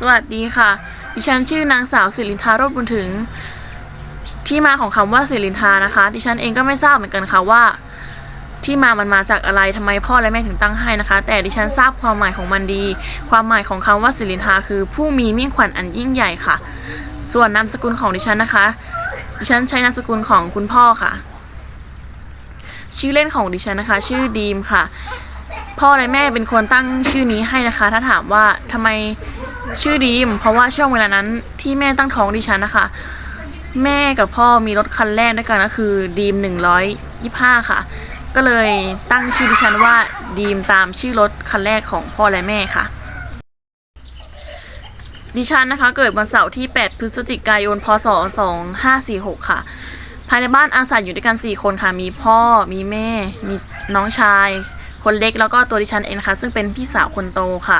สวัสดีค่ะ ดิฉันชื่อนางสาวสิรินทาโรจน์บุญถึง ที่มาของคำว่าสิรินทานะคะ ดิฉันเองก็ไม่ทราบเหมือนกันค่ะว่า ที่มามันมาจากอะไรทำไมพ่อและแม่ถึงตั้งให้นะคะ แต่ดิฉันทราบความหมายของมันดี ความหมายของคำว่าสิรินทาคือ ผู้มีมิ่งขวัญอันยิ่งใหญ่ค่ะ ส่วนนามสกุลของดิฉันนะคะ ดิฉันใช้นามสกุลของคุณพ่อค่ะ ชื่อเล่นของดิฉันนะคะ ชื่อดีมค่ะ พ่อและแม่เป็นคนตั้งชื่อนี้ให้นะคะ ถ้าถามว่าทำไม ชื่อดีม เพราะว่าช่วงเวลานั้นที่แม่ตั้งท้องดิฉันนะคะ แม่กับพ่อมีรถคันแรกด้วยกันก็คือดีม125ค่ะ ก็เลยตั้งชื่อดิฉันว่าดีมตามชื่อรถคันแรกของพ่อและแม่ค่ะ ดิฉันนะคะเกิดวันเสาร์ที่ 8 พฤศจิกายน พศ 2546 ค่ะ ภายในบ้านอาศัยอยู่ด้วยกัน 4 คนค่ะ มีพ่อ มีแม่ มีน้องชายคนเล็กแล้วก็ตัวดิฉันเองนะคะซึ่งเป็นพี่สาวคนโตค่ะ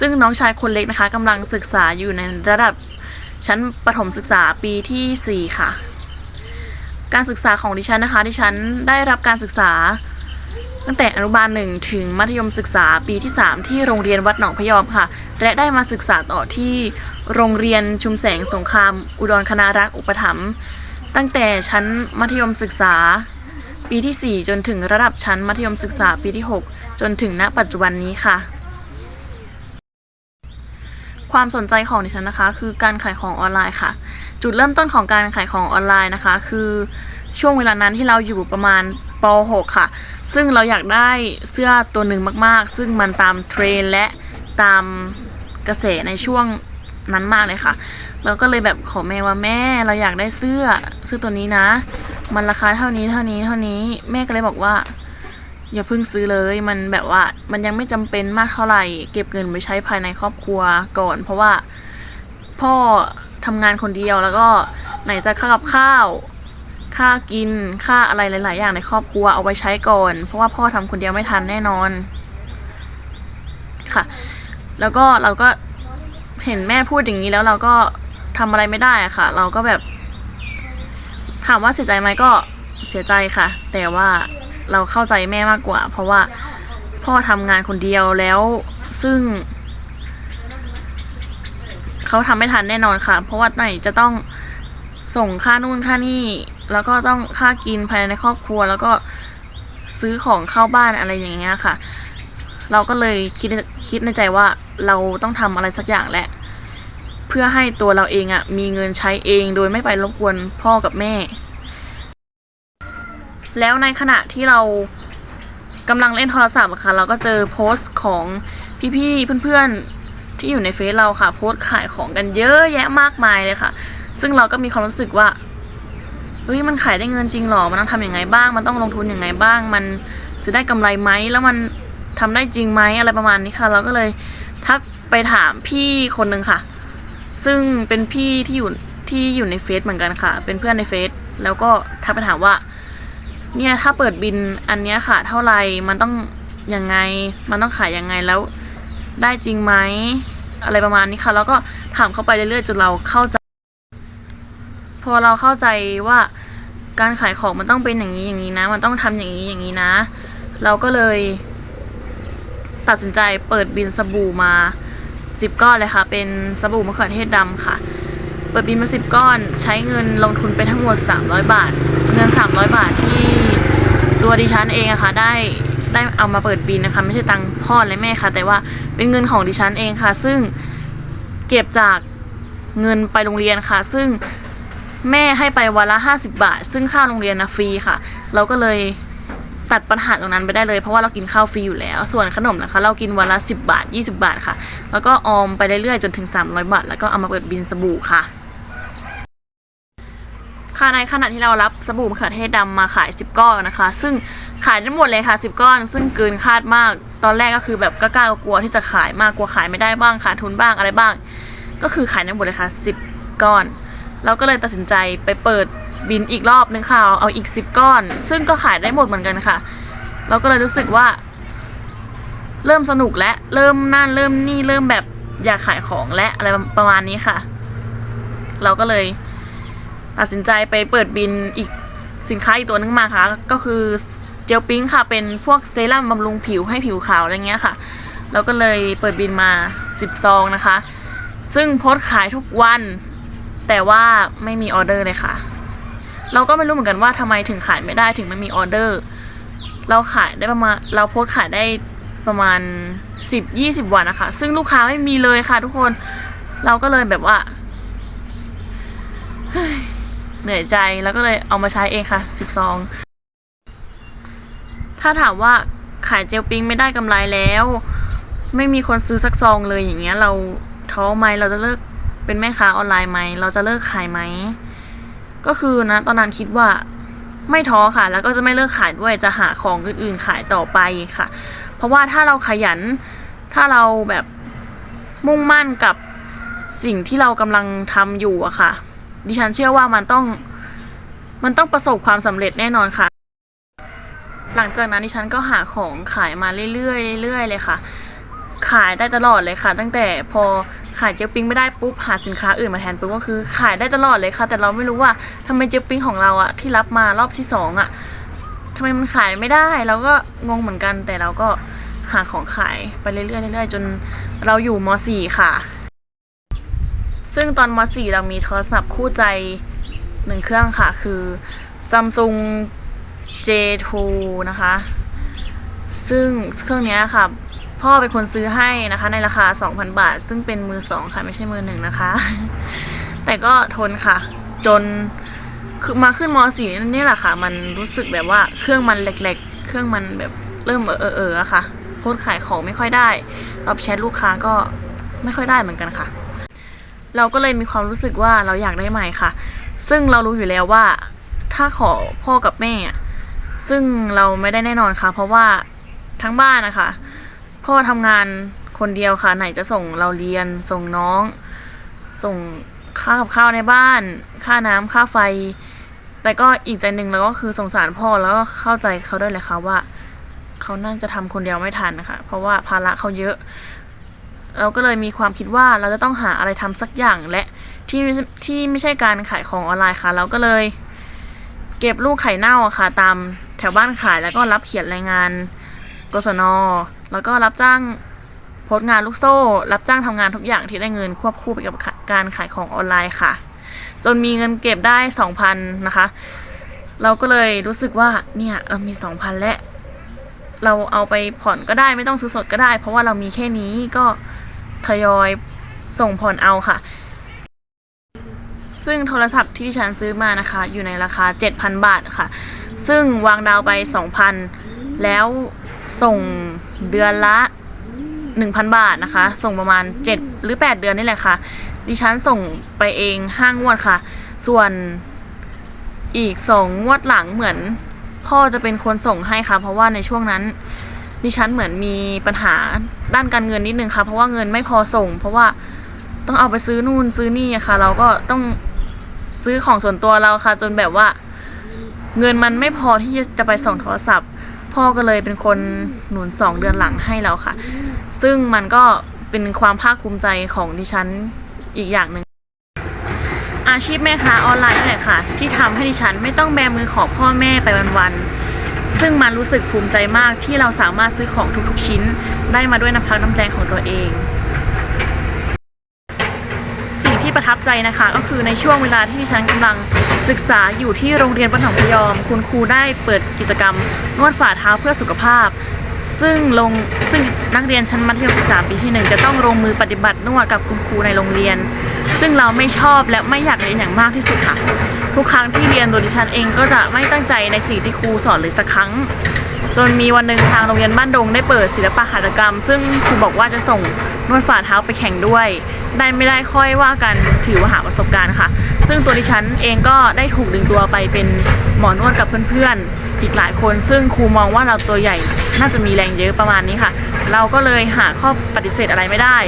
ซึ่งน้องชายคนเล็กนะคะกำลังศึกษาอยู่ในระดับชั้นประถมศึกษาปีที่ 4 ค่ะ การศึกษาของดิฉันนะคะ ดิฉันได้รับการศึกษา ตั้งแต่อนุบาลหนึ่งถึงมัธยมศึกษาปีที่ 3 ที่โรงเรียนวัดหนองพยอมค่ะ และได้มาศึกษาต่อที่โรงเรียนชุมแสงสงคราม อุดรคณารักษ์อุปถัมภ์ตั้งแต่ชั้นมัธยมศึกษาปีที่ 4 จนถึงระดับชั้นมัธยมศึกษาปีที่ 6 จนถึงณปัจจุบันนี้ค่ะ ความสนใจของดิฉันนะคะ คือการขายของออนไลน์ค่ะ จุดเริ่มต้นของการขายของออนไลน์นะคะ คือช่วงเวลานั้นที่เราอยู่ประมาณป .6 ค่ะ ซึ่งเราอยากได้เสื้อตัวหนึ่งมากๆ ซึ่งมันตามเทรนและตามกระแสในช่วงนั้นมากเลยค่ะ เราก็เลยแบบขอแม่ว่าแม่เราอยากได้เสื้อเสื้อตัวนี้นะ มันราคาเท่านี้เท่านี้เท่านี้แม่ก็เลยบอกว่า อย่าเพิ่งซื้อเลยมันแบบว่ามันยังไม่จำเป็นมากเท่าไหร่ เก็บเงินไว้ใช้ภายในครอบครัวก่อน เพราะว่าพ่อทำงานคนเดียวแล้วก็ไหนจะค่ากับข้าว ค่ากินค่าอะไรหลาย ๆ อย่างในครอบครัวเอาไว้ใช้ก่อน เพราะว่าพ่อทำคนเดียวไม่ทันแน่นอนค่ะ แล้วก็เราก็เห็นแม่พูดอย่างนี้แล้วเราก็ทำอะไรไม่ได้อะค่ะ เราก็แบบ ถามว่าเสียใจไหมก็เสียใจค่ะ แต่ว่า เราเข้าใจแม่มากกว่า เพราะว่าพ่อทำงานคนเดียวแล้วซึ่ง เขาทำไม่ทันแน่นอนค่ะ เพราะว่าไหนจะต้องส่งค่านู่นค่านี่ แล้วก็ต้องค่ากินภายในครอบครัว แล้วก็ซื้อของเข้าบ้านอะไรอย่างเงี้ยค่ะ เราก็เลยคิดคิดในใจว่าเราต้องทำอะไรสักอย่างแหละ เพื่อให้ตัวเราเองอะ่ะมีเงินใช้เองโดยไม่ไปรบกวนพ่อกับแม่ แล้วในขณะที่เรากำลังเล่นโทรศัพท์ค่ะ เราก็เจอโพสต์ของพี่ๆเพื่อนๆที่อยู่ในเฟซเราค่ะ โพสต์ขายของกันเยอะแยะมากมายเลยค่ะ ซึ่งเราก็มีความรู้สึกว่าเฮ้ยมันขายได้เงินจริงหรอ มันต้องทำยังไงบ้าง มันต้องลงทุนอยังไงบ้าง มันจะได้กำไรไหมแล้วมันทำได้จริงไหมอะไรประมาณนี้ค่ะ เราก็เลยทักไปถามพี่คนหนึ่งค่ะ ซึ่งเป็นพี่ที่อยู่ที่อยู่ในเฟซเหมือนกันค่ะ เป็นเพื่อนในเฟซแล้วก็ทักไปถามว่า เนี่ยถ้าเปิดบินอันเนี้ยค่ะ เท่าไหร่มันต้องยังไง มันต้องขายยังไงแล้วได้จริงไหมอะไรประมาณนี้ค่ะ แล้วก็ถามเข้าไปเรื่อยๆจนเราเข้าใจ พอเราเข้าใจว่าการขายของมันต้องเป็นอย่างนี้อย่างนี้นะ มันต้องทำอย่างนี้อย่างนี้นะ เราก็เลย ตัดสินใจเปิดบินสบู่มาสิบก้อนเลยค่ะ เป็นสบู่มะเขือเทศดำค่ะ เปิดบินมาสิบก้อน ใช้เงินลงทุนไปทั้งหมด300บาท เงิน300บาท ตัวดิฉันเองอะค่ะได้ได้เอามาเปิดบินนะคะ ไม่ใช่ตังค์พ่อและแม่ค่ะ แต่ว่าเป็นเงินของดิฉันเองค่ะ ซึ่งเก็บจากเงินไปโรงเรียนค่ะ ซึ่งแม่ให้ไปวันละ 50 บาท ซึ่งค่าโรงเรียนนะฟรีค่ะ เราก็เลยตัดปัญหาตรงนั้นไปได้เลยเพราะว่าเรากินข้าวฟรีอยู่แล้ว ส่วนขนมนะคะ เรากินวันละ 10 บาท 20 บาทค่ะ แล้วก็ออมไปเรื่อยๆจนถึง 300 บาท แล้วก็เอามาเปิดบินสบู่ค่ะ ค่ะในขณะที่เรารับสบู่มะเขือเทศดำมาขาย 10 ก้อนนะคะ ซึ่งขายได้หมดเลยค่ะ 10 ก้อน ซึ่งเกินคาดมาก ตอนแรกก็คือแบบกล้ากลัวที่จะขายมากกลัวขายไม่ได้บ้างขาดทุนบ้างอะไรบ้าง ก็คือขายได้หมดเลยค่ะ 10 ก้อน เราก็เลยตัดสินใจไปเปิดบินอีกรอบนึงค่ะเอาอีก 10 ก้อน ซึ่งก็ขายได้หมดเหมือนกันค่ะ เราก็เลยรู้สึกว่า เริ่มสนุกและเริ่มนั่นเริ่มนี่เริ่มแบบอยากขายของและอะไรประมาณนี้ค่ะ เราก็เลย ตัดสินใจไปเปิดบินอีกสินค้าอีกตัวนึงมาค่ะ ก็คือเจลปิ้งค่ะ เป็นพวกเซรั่มบำรุงผิวให้ผิวขาวอะไรเงี้ยค่ะ เราก็เลยเปิดบินมา 10 ซองนะคะ ซึ่งโพสขายทุกวัน แต่ว่าไม่มีออเดอร์เลยค่ะ เราก็ไม่รู้เหมือนกันว่าทำไมถึงขายไม่ได้ถึงไม่มีออเดอร์ เราขายได้ประมาณเราโพสขายได้ประมาณ 10-20 วันนะคะ ซึ่งลูกค้าไม่มีเลยค่ะทุกคน เราก็เลยแบบว่า เฮ้ย เหนื่อยใจแล้วก็เลยเอามาใช้เองค่ะ10ซองถ้าถามว่าขายเจลปิ้งไม่ได้กำไรแล้ว ไม่มีคนซื้อสักซองเลยอย่างเงี้ย เราท้อไหมเราจะเลิกเป็นแม่ค้าออนไลน์ไหมเราจะเลิกขายไหมก็คือนะ ตอนนั้นคิดว่าไม่ท้อค่ะ แล้วก็จะไม่เลิกขายด้วยจะหาของอื่นๆขายต่อไปค่ะ เพราะว่าถ้าเราขยัน ถ้าเราแบบมุ่งมั่นกับสิ่งที่เรากำลังทำอยู่อะค่ะ ดิฉันเชื่อว่ามันต้อง มันต้องประสบความสำเร็จแน่นอนค่ะ หลังจากนั้นดิฉันก็หาของขายมาเรื่อยๆเรื่อยๆเลยค่ะ ขายได้ตลอดเลยค่ะ ตั้งแต่พอขายเจลปิ้งไม่ได้ปุ๊บหาสินค้าอื่นมาแทนปุ๊บก็คือ ขายได้ตลอดเลยค่ะ แต่เราไม่รู้ว่าทำไมเจลปิ้งของเราอะที่รับมารอบที่สองอะทำไมมันขายไม่ได้เราก็งงเหมือนกัน แต่เราก็หาของขายไปเรื่อยๆเรื่อยๆจนเราอยู่ม .4 ค่ะ ซึ่งตอนม .4 เรามีโทรศัพท์คู่ใจหนึ่งเครื่องค่ะ คือ Samsung J2 นะคะ ซึ่งเครื่องนี้ค่ะ พ่อเป็นคนซื้อให้นะคะ ในราคา 2,000 บาท ซึ่งเป็นมือสองค่ะ ไม่ใช่มือหนึ่งนะคะ แต่ก็ทนค่ะ จนมาขึ้นม .4 นี่แหละค่ะ มันรู้สึกแบบว่าเครื่องมันแหลกๆ เครื่องมันแบบเริ่มเออเออๆค่ะโพสขายของไม่ค่อยได้ตอบแชทลูกค้าก็ไม่ค่อยได้เหมือนกันค่ะ เราก็เลยมีความรู้สึกว่าเราอยากได้ใหม่ค่ะ ซึ่งเรารู้อยู่แล้วว่า ถ้าขอพ่อกับแม่ ซึ่งเราไม่ได้แน่นอนค่ะ เพราะว่าทั้งบ้านนะคะ พ่อทำงานคนเดียวค่ะ ไหนจะส่งเราเรียน ส่งน้อง ส่งค่ากับข้าวในบ้าน ค่าน้ำค่าไฟ แต่ก็อีกใจหนึ่งเราก็คือสงสารพ่อแล้วก็เข้าใจเขาด้วยเลยค่ะว่าเขาน่าจะทำคนเดียวไม่ทันนะคะ เพราะว่าภาระเขาเยอะ เราก็เลยมีความคิดว่าเราจะต้องหาอะไรทำสักอย่างและที่ที่ไม่ใช่การขายของออนไลน์ค่ะ เราก็เลยเก็บลูกไข่เน่าค่ะ ตามแถวบ้านขายแล้วก็รับเขียนรายงานกศนแล้วก็รับจ้างโพสงานลูกโซ่ รับจ้างทำงานทุกอย่างที่ได้เงินควบคู่ไปกับการขายของออนไลน์ค่ะ จนมีเงินเก็บได้สองพันนะคะ เราก็เลยรู้สึกว่าเนี่ยเรามีสองพันและเราเอาไปผ่อนก็ได้ไม่ต้องซื้อสดก็ได้ เพราะว่าเรามีแค่นี้ก็ ทยอยส่งผ่อนเอาค่ะ ซึ่งโทรศัพท์ที่ดิฉันซื้อมานะคะ อยู่ในราคา 7,000 บาทค่ะ ซึ่งวางดาวไป 2,000 แล้วส่งเดือนละ 1,000 บาทนะคะ ส่งประมาณ 7 หรือ 8 เดือนนี่แหละค่ะ ดิฉันส่งไปเอง5งวดค่ะ ส่วนอีก 2 งวดหลังเหมือน พ่อจะเป็นคนส่งให้ค่ะ เพราะว่าในช่วงนั้น ดิฉันเหมือนมีปัญหาด้านการเงินนิดนึงค่ะ เพราะว่าเงินไม่พอส่ง เพราะว่าต้องเอาไปซื้อนู่นซื้อนี่ค่ะ เราก็ต้องซื้อของส่วนตัวเราค่ะ จนแบบว่า เงินมันไม่พอที่จะไปส่งโทรศัพท์ พ่อก็เลยเป็นคนหนุนสองเดือนหลังให้เราค่ะ ซึ่งมันก็เป็นความภาคภูมิใจของดิฉันอีกอย่างหนึ่งอาชีพแม่ค้าออนไลน์นี่แหละค่ะ ที่ทำให้ดิฉันไม่ต้องแบมือขอพ่อแม่ไปวันๆ ซึ่งมันรู้สึกภูมิใจมากที่เราสามารถซื้อของทุกๆชิ้น ได้มาด้วยน้ำพักน้ำแรงของตัวเอง สิ่งที่ประทับใจนะคะ ก็คือในช่วงเวลาที่ฉันกำลังศึกษาอยู่ที่โรงเรียนปฐมพยอม คุณครูได้เปิดกิจกรรม นวดฝ่าเท้าเพื่อสุขภาพ ซึ่งลงซึ่งนักเรียนชั้นมัธยมศึกษาปีที่หนึ่งจะต้องลงมือปฏิบัตินวดกับคุณครูในโรงเรียน ซึ่งเราไม่ชอบและไม่อยากเรียนอย่างมากที่สุดค่ะ ทุกครั้งที่เรียนโดยดิฉันเองก็จะไม่ตั้งใจในสิ่งที่ครูสอนเลยสักครั้ง จนมีวันหนึ่งทางโรงเรียนบ้านดงได้เปิดศิลปะหัตถกรรม ซึ่งครูบอกว่าจะส่งนวดฝ่าเท้าไปแข่งด้วย ได้ไม่ได้ค่อยว่ากันถือว่าหาประสบการณ์ค่ะ ซึ่งตัวดิฉันเองก็ได้ถูกดึงตัวไปเป็นหมอนวดกับเพื่อนๆ อีกหลายคน ซึ่งครูมองว่าเราตัวใหญ่น่าจะมีแรงเยอะประมาณนี้ค่ะ เราก็เลยหาข้อปฏิเสธอะไรไม่ได้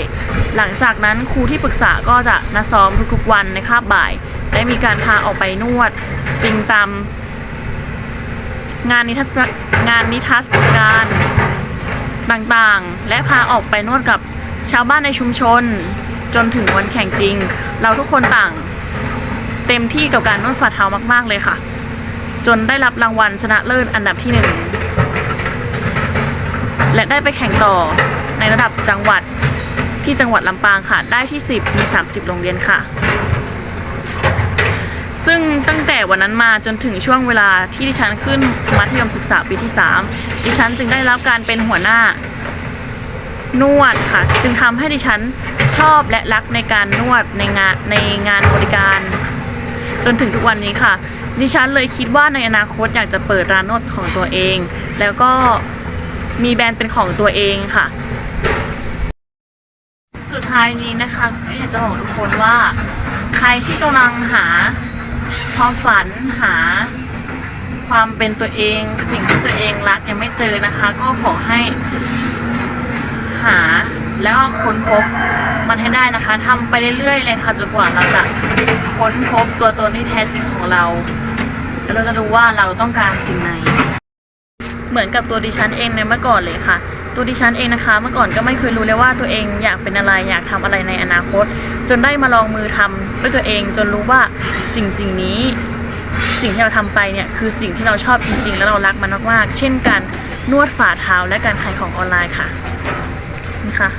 หลังจากนั้นครูที่ปรึกษาก็จะนัดซ้อมทุกๆวันในคาบบ่าย ได้มีการพาออกไปนวดจริงตาม งานนิทรรศงานนิทรรศการต่างๆ และพาออกไปนวดกับชาวบ้านในชุมชน จนถึงวันแข่งจริง เราทุกคนต่าง เต็มที่กับการนวดฝ่าเท้ามากๆเลยค่ะ จนได้รับรางวัลชนะเลิศอันดับที่หนึ่งและได้ไปแข่งต่อในระดับจังหวัดที่จังหวัดลำปางค่ะ ได้ที่ 10 มี 30 โรงเรียนค่ะ ซึ่งตั้งแต่วันนั้นมาจนถึงช่วงเวลาที่ดิฉันขึ้นมัธยมศึกษาปีที่ 3 ดิฉันจึงได้รับการเป็นหัวหน้านวดค่ะ จึงทำให้ดิฉันชอบและรักในการนวดในงานในงานบริการ จนถึงทุกวันนี้ค่ะ ดิฉันเลยคิดว่าในอนาคตอยากจะเปิดร้านนวดของตัวเอง แล้วก็มีแบรนด์เป็นของตัวเองค่ะ สุดท้ายนี้นะคะอยากจะบอกทุกคนว่า ใครที่กำลังหา ความฝันหาความเป็นตัวเองสิ่งที่ตัวเองรักยังไม่เจอนะคะ ก็ขอให้หาแล้วค้นพบมันให้ได้นะคะทำไปเรื่อยๆเลยค่ะจนกว่าเราจะค้นพบตัวตนที่แท้จริงของเรา แล้วเราจะรู้ว่าเราต้องการสิ่งไหน เหมือนกับตัวดิฉันเองในเมื่อก่อนเลยค่ะ ตัวดิฉันเองนะคะ เมื่อก่อนก็ไม่เคยรู้เลยว่าตัวเองอยากเป็นอะไรอยากทำอะไรในอนาคต จนได้มาลองมือทำด้วยตัวเอง จนรู้ว่าสิ่งสิ่งนี้ สิ่งที่เราทำไปเนี่ยคือสิ่งที่เราชอบจริง ๆ แล้วเรารักมันมากๆเช่นการนวดฝ่าเท้าและการขายของออนไลน์ค่ะนี่ค่ะ